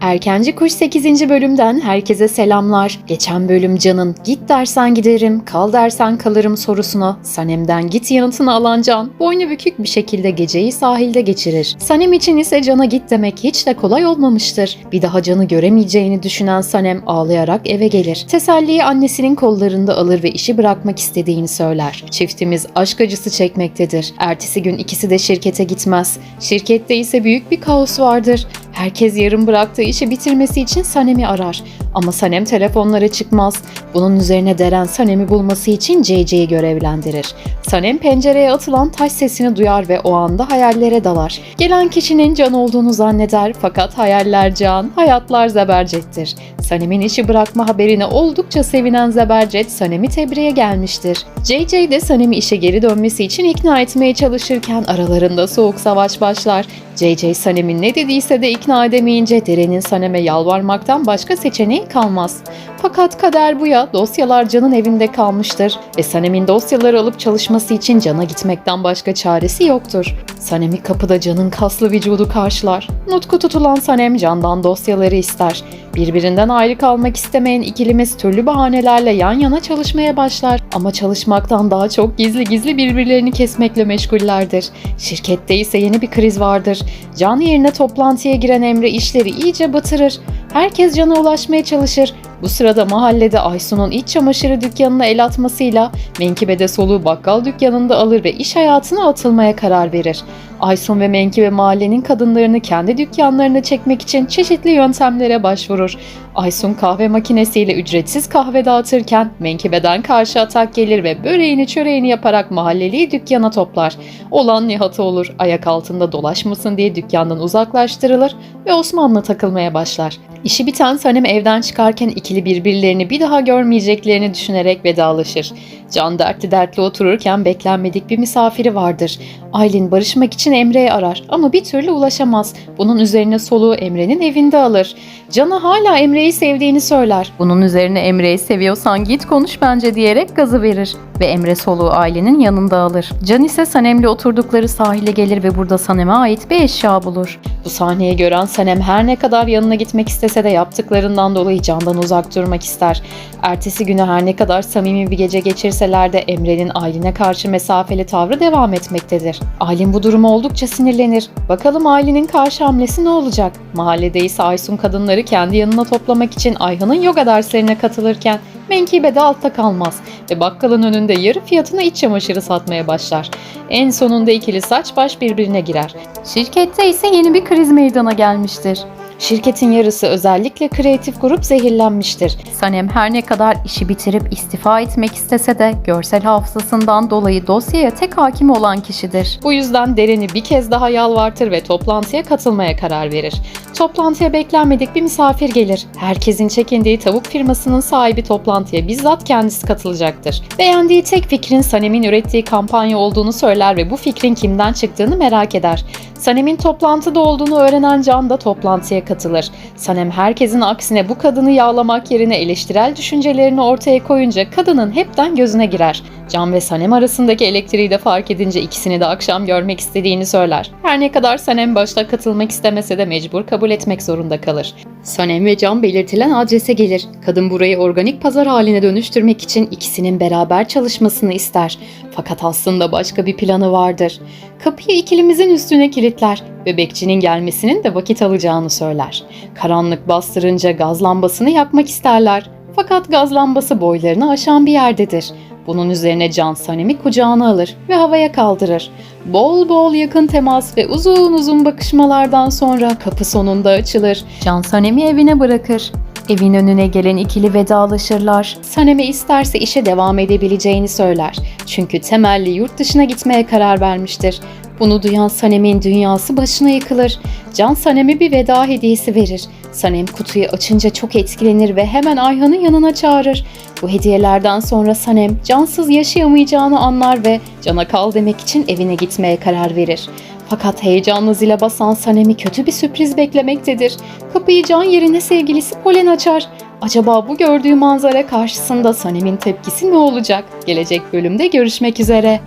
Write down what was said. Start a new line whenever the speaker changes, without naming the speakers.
Erkenci Kuş 8. bölümden herkese selamlar. Geçen bölüm Can'ın git dersen giderim, kal dersen kalırım sorusuna Sanem'den git yanıtını alan Can, boynu bükük bir şekilde geceyi sahilde geçirir. Sanem için ise Can'a git demek hiç de kolay olmamıştır. Bir daha Can'ı göremeyeceğini düşünen Sanem ağlayarak eve gelir. Teselliyi annesinin kollarında alır ve işi bırakmak istediğini söyler. Çiftimiz aşk acısı çekmektedir. Ertesi gün ikisi de şirkete gitmez. Şirkette ise büyük bir kaos vardır. Herkes yarım bıraktığı işi bitirmesi için Sanem'i arar. Ama Sanem telefonlara çıkmaz. Bunun üzerine Deren Sanem'i bulması için CC'yi görevlendirir. Sanem pencereye atılan taş sesini duyar ve o anda hayallere dalar. Gelen kişinin Can olduğunu zanneder fakat hayaller Can, hayatlar Zebercet'tir. Sanem'in işi bırakma haberine oldukça sevinen Zebercet Sanem'i tebriğe gelmiştir. JJ de Sanem'i işe geri dönmesi için ikna etmeye çalışırken aralarında soğuk savaş başlar. JJ Sanem'in ne dediyse de ikna edemeyince Deren'in Sanem'e yalvarmaktan başka seçeneği kalmaz. Fakat kader bu ya dosyalar Can'ın evinde kalmıştır ve Sanem'in dosyaları alıp çalışması için Can'a gitmekten başka çaresi yoktur. Sanem'i kapıda Can'ın kaslı vücudu karşılar. Nutku tutulan Sanem Can'dan dosyaları ister. Birbirinden ayrı kalmak istemeyen ikilimiz türlü bahanelerle yan yana çalışmaya başlar. Ama çalışmaktan daha çok gizli gizli birbirlerini kesmekle meşgullerdir. Şirkette ise yeni bir kriz vardır. Can yerine toplantıya giren Emre işleri iyice batırır. Herkes Can'a ulaşmaya çalışır. Bu sırada mahallede Aysun'un iç çamaşırı dükkanına el atmasıyla Menkibe de soluğu bakkal dükkanında alır ve iş hayatına atılmaya karar verir. Aysun ve Menkibe mahallenin kadınlarını kendi dükkanlarına çekmek için çeşitli yöntemlere başvurur. Aysun kahve makinesiyle ücretsiz kahve dağıtırken Menkibe'den karşı atak gelir ve böreğini çöreğini yaparak mahalleliyi dükkana toplar. Olan Nihat'a olur. Ayak altında dolaşmasın diye dükkandan uzaklaştırılır ve Osman'la takılmaya başlar. İşi biten Sanem evden çıkarken ikili birbirlerini bir daha görmeyeceklerini düşünerek vedalaşır. Can dertli dertli otururken beklenmedik bir misafiri vardır. Aylin barışmak için Emre'yi arar ama bir türlü ulaşamaz. Bunun üzerine soluğu Emre'nin evinde alır. Can'a hala Emre'yi sevdiğini söyler. Bunun üzerine Emre'yi seviyorsan git konuş bence diyerek gazı verir. Ve Emre soluğu ailenin yanında alır. Can ise Sanem'le oturdukları sahile gelir ve burada Sanem'e ait bir eşya bulur. Bu sahneyi gören Sanem her ne kadar yanına gitmek istese de yaptıklarından dolayı Can'dan uzak durmak ister. Ertesi günü her ne kadar samimi bir gece geçirseler de Emre'nin Aylin'e karşı mesafeli tavrı devam etmektedir. Aylin bu duruma oldukça sinirlenir. Bakalım Aylin'in karşı hamlesi ne olacak? Mahallede ise Aysun kadınları kendi yanına toplamak için Ayhan'ın yoga derslerine katılırken Menkibe de altta kalmaz ve bakkalın önünde yarı fiyatına iç çamaşırı satmaya başlar. En sonunda ikili saç baş birbirine girer. Şirkette ise yeni bir kriz meydana gelmiştir. Şirketin yarısı özellikle kreatif grup zehirlenmiştir. Sanem her ne kadar işi bitirip istifa etmek istese de görsel hafızasından dolayı dosyaya tek hakim olan kişidir. Bu yüzden Deren'i bir kez daha yalvartır ve toplantıya katılmaya karar verir. Toplantıya beklenmedik bir misafir gelir. Herkesin çekindiği tavuk firmasının sahibi toplantıya bizzat kendisi katılacaktır. Beğendiği tek fikrin Sanem'in ürettiği kampanya olduğunu söyler ve bu fikrin kimden çıktığını merak eder. Sanem'in toplantıda olduğunu öğrenen Can da toplantıya katılır. Sanem herkesin aksine bu kadını yağlamak yerine eleştirel düşüncelerini ortaya koyunca kadının hepten gözüne girer. Can ve Sanem arasındaki elektriği de fark edince ikisini de akşam görmek istediğini söyler. Her ne kadar Sanem başta katılmak istemese de mecbur kabul etmek zorunda kalır. Sanem ve Can belirtilen adrese gelir. Kadın burayı organik pazar haline dönüştürmek için ikisinin beraber çalışmasını ister. Fakat aslında başka bir planı vardır. Kapıyı ikilimizin üstüne kilitler ve bekçinin gelmesinin de vakit alacağını söyler. Karanlık bastırınca gaz lambasını yakmak isterler. Fakat gaz lambası boylarını aşan bir yerdedir. Bunun üzerine Can Sanem'i kucağına alır ve havaya kaldırır. Bol bol yakın temas ve uzun uzun bakışmalardan sonra kapı sonunda açılır. Can Sanem'i evine bırakır. Evin önüne gelen ikili vedalaşırlar. Sanem'e isterse işe devam edebileceğini söyler. Çünkü temelli yurt dışına gitmeye karar vermiştir. Bunu duyan Sanem'in dünyası başına yıkılır. Can Sanem'e bir veda hediyesi verir. Sanem kutuyu açınca çok etkilenir ve hemen Ayhan'ı yanına çağırır. Bu hediyelerden sonra Sanem cansız yaşayamayacağını anlar ve cana kal demek için evine gitmeye karar verir. Fakat heyecanlı zile basan Sanem'i kötü bir sürpriz beklemektedir. Kapıyı can yerine sevgilisi Polen açar. Acaba bu gördüğü manzara karşısında Sanem'in tepkisi ne olacak? Gelecek bölümde görüşmek üzere.